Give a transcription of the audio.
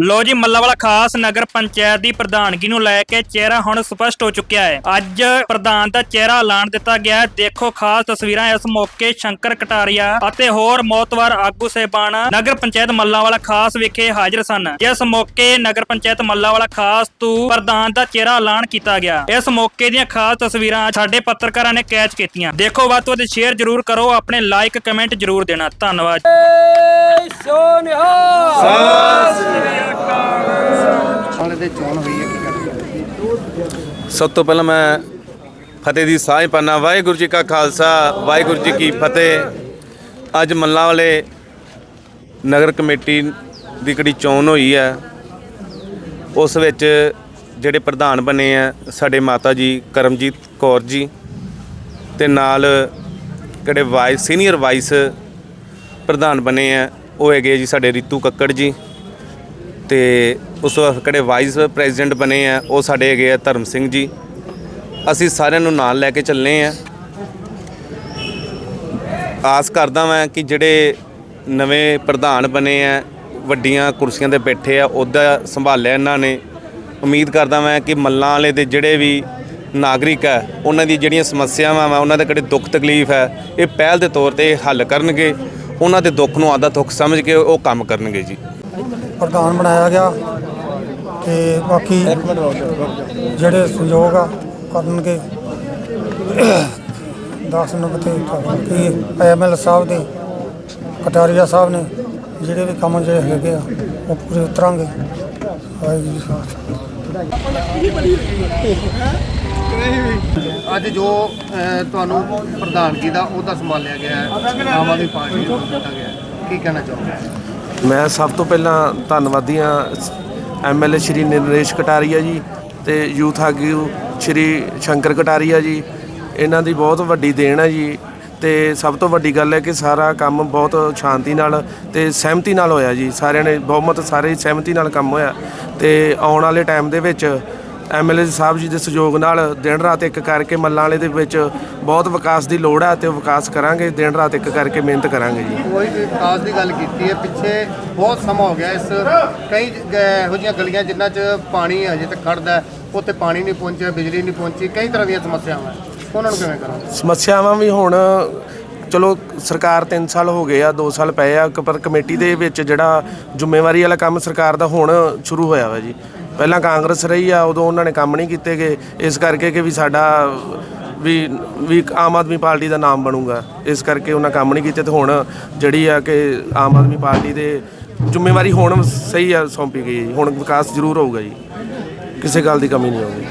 ਲੋ ਜੀ ਮੱਲਾਵਾਲਾ ਖਾਸ ਨਗਰ ਪੰਚਾਇਤ ਦੀ ਪ੍ਰਧਾਨਗੀ ਨੂੰ ਲੈ ਕੇ ਚਿਹਰਾ ਹੁਣ ਸਪਸ਼ਟ ਹੋ ਚੁੱਕਿਆ ਹੈ। ਅੱਜ ਪ੍ਰਧਾਨ ਦਾ ਚਿਹਰਾ ਐਲਾਨ ਦਿੱਤਾ ਗਿਆ ਹੈ। ਦੇਖੋ, ਖਾਸ ਤਸਵੀਰਾਂ ਇਸ ਮੌਕੇ ਸ਼ੰਕਰ ਕਟਾਰੀਆ ਅਤੇ ਹੋਰ ਮੌਤਵਾਰ ਆਗੂ ਸਹਿਬਾਨ ਨਗਰ ਪੰਚਾਇਤ ਮੱਲਾਵਾਲਾ ਖਾਸ ਵਿਖੇ ਹਾਜ਼ਰ ਸਨ। ਇਸ ਮੌਕੇ ਨਗਰ ਪੰਚਾਇਤ ਮੱਲਾਵਾਲਾ ਖਾਸ ਤੋਂ ਪ੍ਰਧਾਨ ਦਾ ਚਿਹਰਾ ਐਲਾਨ ਕੀਤਾ ਗਿਆ। ਇਸ ਮੌਕੇ ਦੀਆਂ ਖਾਸ ਤਸਵੀਰਾਂ ਸਾਡੇ ਪੱਤਰਕਾਰਾਂ ਨੇ ਕੈਚ ਕੀਤੀਆਂ। ਦੇਖੋ, ਵੱਧ ਤੋਂ ਵੱਧ ਸ਼ੇਅਰ ਜ਼ਰੂਰ ਕਰੋ, ਆਪਣੇ ਲਾਈਕ ਕਮੈਂਟ ਜ਼ਰੂਰ ਦੇਣਾ। ਧੰਨਵਾਦ। ਵਾਲੇ ਦੇ ਚੋਣ ਹੋਈ ਹੈ, ਕੀ ਕਰਦੇ ਸਭ ਤੋਂ ਪਹਿਲਾਂ ਮੈਂ ਫਤਿਹ ਦੀ ਸਾਂਝ ਪਾਨਾ, ਵਾਹਿਗੁਰੂ ਜੀ ਕਾ ਖਾਲਸਾ, ਵਾਹਿਗੁਰੂ ਜੀ ਕੀ ਫਤਿਹ। ਅੱਜ ਮੱਲਾਂ ਵਾਲੇ ਨਗਰ ਕਮੇਟੀ ਦੀ ਕਿਹੜੀ ਚੋਣ ਹੋਈ ਹੈ। ਉਸ ਵਿੱਚ ਜਿਹੜੇ ਪ੍ਰਧਾਨ ਬਣੇ ਆ, ਸਾਡੇ ਮਾਤਾ ਜੀ ਕਰਮਜੀਤ ਕੌਰ ਜੀ ਤੇ ਨਾਲ ਕਿਹੜੇ ਵਾਈਸ, ਸੀਨੀਅਰ ਵਾਈਸ ਪ੍ਰਧਾਨ ਬਣੇ ਆ, ਉਹ ਹੈਗੇ ਜੀ ਸਾਡੇ ਰਿਤੂ ਕੱਕੜ ਜੀ। ਤੇ ਉਸ ਵਕਤ ਕਿਹੜੇ ਵਾਈਸ ਪ੍ਰੈਜ਼ੀਡੈਂਟ ਬਣੇ ਆ, ਉਹ ਸਾਡੇ ਹੈਗੇ ਆ ਧਰਮ ਸਿੰਘ ਜੀ। ਅਸੀਂ ਸਾਰਿਆਂ ਨੂੰ ਨਾਲ ਲੈ ਕੇ ਚੱਲੇ ਆ। ਆਸ ਕਰਦਾ ਮੈਂ ਕਿ ਜਿਹੜੇ ਨਵੇਂ ਪ੍ਰਧਾਨ ਬਣੇ ਆ, ਵੱਡੀਆਂ ਕੁਰਸੀਆਂ ਤੇ ਬੈਠੇ ਆ, ਉਹਦਾ ਸੰਭਾਲਿਆ ਇਹਨਾਂ ਨੇ। ਉਮੀਦ ਕਰਦਾ ਮੈਂ ਕਿ ਮੱਲਾਂ ਵਾਲੇ ਦੇ ਜਿਹੜੇ ਵੀ ਨਾਗਰਿਕ ਹੈ ਉਹਨਾਂ ਦੀ ਜਿਹੜੀਆਂ ਸਮੱਸਿਆਵਾਂ ਵਾ, ਉਹਨਾਂ ਦੇ ਕਿਹੜੇ ਦੁੱਖ ਤਕਲੀਫ ਹੈ ਇਹ ਪਹਿਲ ਦੇ ਤੌਰ ਤੇ ਹੱਲ ਕਰਨਗੇ। ਉਹਨਾਂ ਦੇ ਦੁੱਖ ਨੂੰ ਆਦਾ ਦੁੱਖ ਸਮਝ ਕੇ ਉਹ ਕੰਮ ਕਰਨਗੇ ਜੀ। ਪ੍ਰਧਾਨ ਬਣਾਇਆ ਗਿਆ ਤੇ ਬਾਕੀ ਜਿਹੜੇ ਸੰਯੋਗ ਆ ਕਰਨਗੇ। 10 ਨੰਬਰ ਤੇ ਕਿ ਐਮਐਲ ਸਾਹਿਬ ਦੇ ਕਟਾਰੀਆ ਸਾਹਿਬ ਨੇ ਜਿਹੜੇ ਵੀ ਕੰਮ ਜਿਹੜੇ ਹੈਗੇ ਆ ਉਹ ਪੂਰੇ ਉਤਰਾਂਗੇ। ਵਾਹਿਗੁਰੂ ਜੀ ਖਾਲਸਾ। ਅੱਜ ਜੋ ਤੁਹਾਨੂੰ ਪ੍ਰਧਾਨਗੀ ਦਾ ਉਹਦਾ ਸੰਭਾਲਿਆ ਗਿਆ ਹੈ ਆਮ ਆਦਮੀ ਪਾਰਟੀ ਨੂੰ ਦਿੱਤਾ ਗਿਆ ਹੈ। ਕੀ ਕਹਿਣਾ ਚਾਹੋਗੇ? ਮੈਂ ਸਭ ਤੋਂ ਪਹਿਲਾਂ ਧੰਨਵਾਦੀ ਹਾਂ ਐਮਐਲਏ ਸ਼੍ਰੀ ਨਰੇਸ਼ ਕਟਾਰੀਆ ਜੀ ਤੇ ਯੂਥ ਆਗੂ ਸ਼੍ਰੀ ਸ਼ੰਕਰ ਕਟਾਰੀਆ ਜੀ। ਇਹਨਾਂ ਦੀ ਬਹੁਤ ਵੱਡੀ ਦੇਣ ਹੈ ਜੀ ਤੇ ਸਭ ਤੋਂ ਵੱਡੀ ਗੱਲ ਹੈ ਕਿ ਸਾਰਾ ਕੰਮ ਬਹੁਤ ਸ਼ਾਂਤੀ ਨਾਲ ਤੇ ਸਹਿਮਤੀ ਨਾਲ ਹੋਇਆ ਜੀ। ਸਾਰਿਆਂ ਨੇ ਬਹੁਮਤ ਸਾਰੇ ਸਹਿਮਤੀ ਨਾਲ ਕੰਮ ਹੋਇਆ ਤੇ ਆਉਣ ਵਾਲੇ ਟਾਈਮ ਦੇ ਵਿੱਚ ਐਮਐਲਏ ਸਾਹਿਬ ਜੀ ਦੇ ਸਹਿਯੋਗ ਨਾਲ ਦਿਨ ਰਾਤ ਇੱਕ ਕਰਕੇ ਮੱਲਾਂ ਵਾਲੇ ਦੇ ਵਿੱਚ ਬਹੁਤ ਵਿਕਾਸ ਦੀ ਲੋੜ ਹੈ ਤੇ ਉਹ ਵਿਕਾਸ ਕਰਾਂਗੇ ਦਿਨ ਰਾਤ ਇੱਕ ਕਰਕੇ ਮਿਹਨਤ ਕਰਾਂਗੇ ਜੀ। ਕੋਈ ਵਿਕਾਸ ਦੀ ਗੱਲ ਕੀਤੀ ਹੈ ਪਿੱਛੇ ਬਹੁਤ ਸਮਾਂ ਹੋ ਗਿਆ ਇਸ ਕਈ ਇਹੋ ਜਿਹੀਆਂ ਗਲੀਆਂ ਜਿਨ੍ਹਾਂ 'ਚ ਪਾਣੀ ਹਜੇ ਤੱਕ ਖੜਦਾ ਹੈ, ਉੱਥੇ ਪਾਣੀ ਨਹੀਂ ਪਹੁੰਚਿਆ ਬਿਜਲੀ ਨਹੀਂ ਪਹੁੰਚੀ ਕਈ ਤਰ੍ਹਾਂ ਦੀਆਂ ਸਮੱਸਿਆਵਾਂ। ਉਹਨਾਂ ਨੂੰ ਕਿਵੇਂ ਕਰਾਂਗੇ? ਸਮੱਸਿਆਵਾਂ ਵੀ ਹੁਣ ਚਲੋ ਸਰਕਾਰ 3 ਸਾਲ ਹੋ ਗਏ ਆ 2 ਸਾਲ ਪਏ ਆ ਪਰ ਕਮੇਟੀ ਦੇ ਵਿੱਚ ਜਿਹੜਾ ਜ਼ਿੰਮੇਵਾਰੀ ਵਾਲਾ ਕੰਮ ਸਰਕਾਰ ਦਾ ਹੁਣ ਸ਼ੁਰੂ ਹੋਇਆ ਵਾ ਜੀ। ਪਹਿਲਾਂ ਕਾਂਗਰਸ ਰਹੀ ਆ, ਉਦੋਂ ਉਹਨਾਂ ਨੇ ਕੰਮ ਨਹੀਂ ਕੀਤੇ ਗਏ ਇਸ ਕਰਕੇ ਕਿ ਵੀ ਸਾਡਾ ਵੀ ਵੀ ਆਮ ਆਦਮੀ ਪਾਰਟੀ ਦਾ ਨਾਮ ਬਣੂਗਾ। ਇਸ ਕਰਕੇ ਉਹਨਾਂ ਕੰਮ ਨਹੀਂ ਕੀਤੇ ਤੇ ਹੁਣ ਜਿਹੜੀ ਆ ਕਿ ਆਮ ਆਦਮੀ ਪਾਰਟੀ ਦੇ ਜ਼ਿੰਮੇਵਾਰੀ ਹੁਣ ਸਹੀ ਆ, ਸੌਂਪੀ ਗਈ ਹੈ ਜੀ। ਹੁਣ ਵਿਕਾਸ ਜ਼ਰੂਰ ਹੋਊਗਾ ਜੀ। ਕਿਸੇ ਗੱਲ ਦੀ ਕਮੀ ਨਹੀਂ ਹੋਊਗੀ